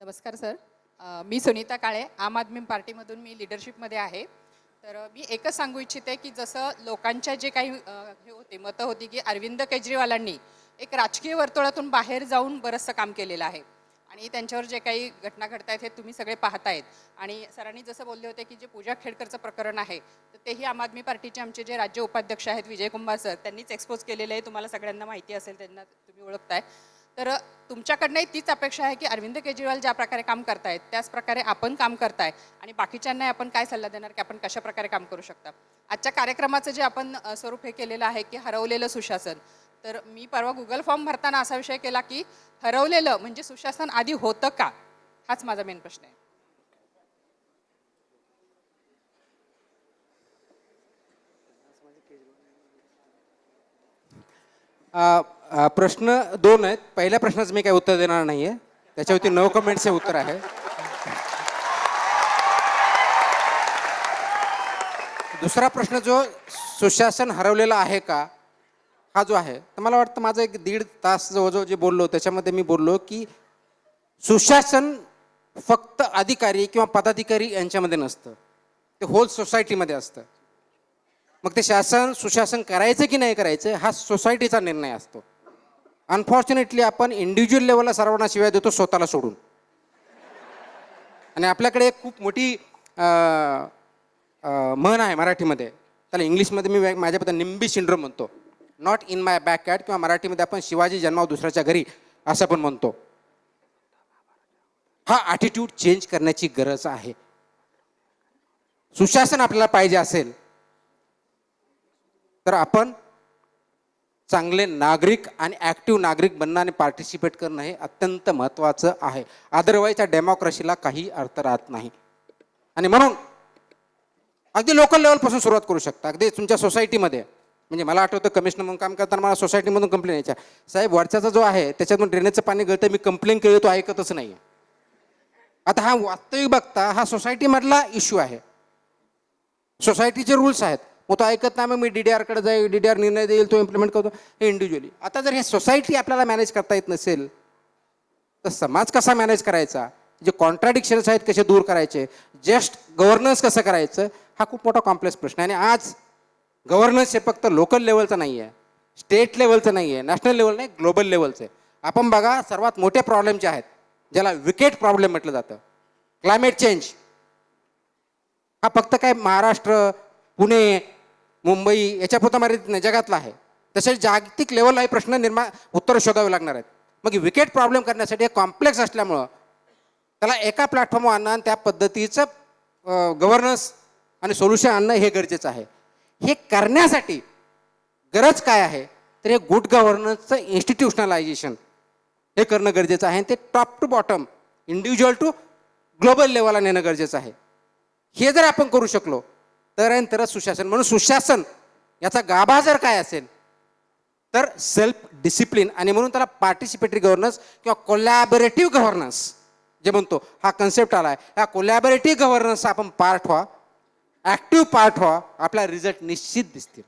नमस्कार सर. मी सुनीता काळे. आम आदमी पार्टीमधून मी लिडरशिपमध्ये आहे. तर मी एकच सांगू इच्छिते की जसं लोकांच्या जे काही हे होते मतं होती की अरविंद केजरीवालांनी एक राजकीय वर्तुळातून बाहेर जाऊन बरंचसं काम केलेलं आहे. आणि त्यांच्यावर जे काही घटना घडत आहेत हे तुम्ही सगळे पाहतायत. आणि सरांनी जसं बोलले होते की जे पूजा खेडकरचं प्रकरण आहे तर तेही आम आदमी पार्टीचे आमचे जे राज्य उपाध्यक्ष आहेत विजयकुमार सर त्यांनीच एक्सपोज केलेलं आहे. तुम्हाला सगळ्यांना माहिती असेल त्यांना तुम्ही ओळखताय. तर तुमच्याकडनंही तीच अपेक्षा आहे की अरविंद केजरीवाल ज्या प्रकारे काम करतायत त्याच प्रकारे आपण काम करताय आणि बाकीच्यांना आपण काय सल्ला देणार की आपण कशा प्रकारे काम करू शकता? आजच्या कार्यक्रमाचं जे आपण स्वरूप हे केलेलं आहे की हरवलेलं सुशासन. तर मी परवा गुगल फॉर्म भरताना असा विषय केला की हरवलेलं म्हणजे सुशासन आधी होतं का? हाच माझा मेन प्रश्न आहे. प्रश्न दोन आहेत. पहिल्या प्रश्नाचं मी काही उत्तर देणार नाही आहे त्याच्यावरती नो कमेंटचे उत्तर आहे. दुसरा प्रश्न जो सुशासन हरवलेला आहे का हा जो आहे तर मला वाटतं माझं एक दीड तास जवळजवळ जे बोललो त्याच्यामध्ये मी बोललो की सुशासन फक्त अधिकारी किंवा पदाधिकारी यांच्यामध्ये नसतं. ते होल सोसायटीमध्ये असतं. मग ते शासन सुशासन करायचं की नाही करायचं हा सोसायटीचा निर्णय असतो. अनफॉर्च्युनेटली आपण इंडिव्हिज्युअल लेवलला सर्वांना शिवाय देतो स्वतःला सोडून. आणि आपल्याकडे एक खूप मोठी म्हण आहे मराठीमध्ये. त्याला इंग्लिशमध्ये मी माझ्याबद्दल निंबी सिंड्रोम म्हणतो. Not in my back cat किंवा मराठीमध्ये आपण शिवाजी जन्माव दुसऱ्याच्या घरी असं पण म्हणतो. हा ॲटिट्यूड चेंज करण्याची गरज आहे. सुशासन आपल्याला पाहिजे असेल तर आपण चांगले नागरिक आणि ॲक्टिव्ह नागरिक बनणं आणि पार्टिसिपेट करणं हे अत्यंत महत्त्वाचं आहे. अदरवाईज त्या डेमोक्रेसीला काही अर्थ राहत नाही. आणि म्हणून अगदी लोकल लेवलपासून सुरुवात करू शकता. अगदी तुमच्या सोसायटीमध्ये म्हणजे मला आठवतं कमिशनर म्हणून काम करताना मला सोसायटीमधून कंप्लेन यायच्या. साहेब वरच्याचा जो आहे त्याच्यातून ड्रेनेजचं पाणी गळतं मी कंप्लेन केली तो ऐकतच नाही आता हा वास्तविक बघता हा सोसायटीमधला इश्यू आहे. सोसायटीचे रूल्स आहेत. मग तो ऐकत नाही मग मी डी डी आरकडे जाईल डी डी आर निर्णय देईल तो इम्प्लिमेंट करतो. हे इंडिव्हिज्युअली आता जर हे सोसायटी आपल्याला मॅनेज करता येत नसेल तर समाज कसा मॅनेज करायचा? जे कॉन्ट्राडिक्शन्स आहेत कसे दूर करायचे? जस्ट गव्हर्नन्स कसं करायचं? हा खूप मोठा कॉम्प्लेक्स प्रश्न आहे. आणि आज गव्हर्नन्स हे फक्त लोकल लेवलचं नाही आहे स्टेट लेवलचं नाही आहे नॅशनल लेवल नाही ग्लोबल लेवलचं आहे. आपण बघा सर्वात मोठे प्रॉब्लेम जे आहेत ज्याला विकेट प्रॉब्लेम म्हटलं जातं. क्लायमेट चेंज हा फक्त काय महाराष्ट्र पुणे मुंबई याच्यापुरता मर्यादित नाही जगातला आहे. तसेच जागतिक लेवलला हे प्रश्न निर्माण उत्तर शोधावे लागणार आहेत. मग विकेट प्रॉब्लेम करण्यासाठी हे कॉम्प्लेक्स असल्यामुळं त्याला एका प्लॅटफॉर्मवर आणणं आणि त्या पद्धतीचं गव्हर्नन्स आणि सोल्युशन आणणं हे गरजेचं आहे. हे करण्यासाठी गरज काय आहे? तर हे गुड गव्हर्नन्सचं इन्स्टिट्यूशनलायझेशन हे करणं गरजेचं आहे आणि ते top to bottom individual to global लेवलला नेणं गरजेचं आहे. हे जर आपण करू शकलो तर आणि तरच सुशासन. म्हणून सुशासन याचा गाभा जर काय असेल तर सेल्फ डिसिप्लिन आणि म्हणून त्याला पार्टिसिपेटरी गव्हर्नन्स किंवा कोलॅबरेटिव्ह गव्हर्नन्स जे म्हणतो हा कन्सेप्ट आला आहे ह्या कोलॅबरेटिव्ह गव्हर्नन्सचा आपण पार्ट व्हा ॲक्टिव्ह पार्ट व्हा आपला रिझल्ट निश्चित दिसतील.